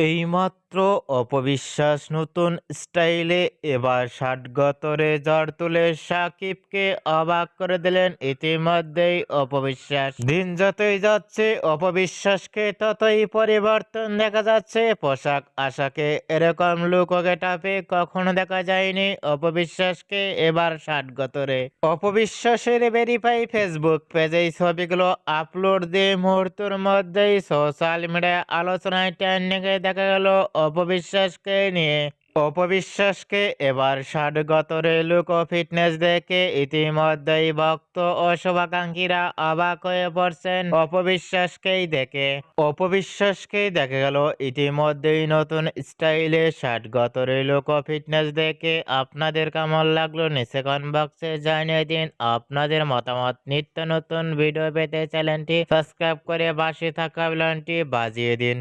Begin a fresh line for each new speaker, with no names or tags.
এইমাত্র অপবিশ্বাস নতুন স্টাইলে এবার ষাটগতরে ঝড় তুলে সাকিবকে অবাক করে দিলেন ইতিমধ্যেই অপবিশ্বাস। দিন যতই যাচ্ছে, অপবিশ্বাসকে ততই পরিবর্তন দেখা যাচ্ছে। পোশাক আশাকে এরকম লুক টাপে কখনো দেখা যায়নি অপবিশ্বাসকে এবার ষাটগতরে অপবিশ্বাসের ভেরিফাই ফেসবুক পেজে এই ছবিগুলো আপলোড দিয়ে মুহূর্তের মধ্যেই সোশ্যাল মিডিয়া আলোচনায় ট্রেন্ডিংয়ে দেখা গেল অপবিশ্বাসকে নিয়ে, অপবিশ্বাসকে এবার ষাটগতরে লুক ও ফিটনেস দেখে ইতিমধ্যেই ভক্ত ও শুভাকাঙ্ক্ষীরা অবাক হয়ে পড়ছেন। অপবিশ্বাসকেই দেখে, অপবিশ্বাসকেই দেখা গেল ইতিমধ্যেই নতুন স্টাইলে ষাটগতরে লুক ও ফিটনেস দেখে আপনাদের কেমন লাগল নিচে বক্সে জানিয়ে দিন। আপনাদের মতামত নিত্য নতুন ভিডিও পেতে চ্যানেলটি সাবস্ক্রাইব করে বাসে থাকা বেলনটি বাজিয়ে দিন।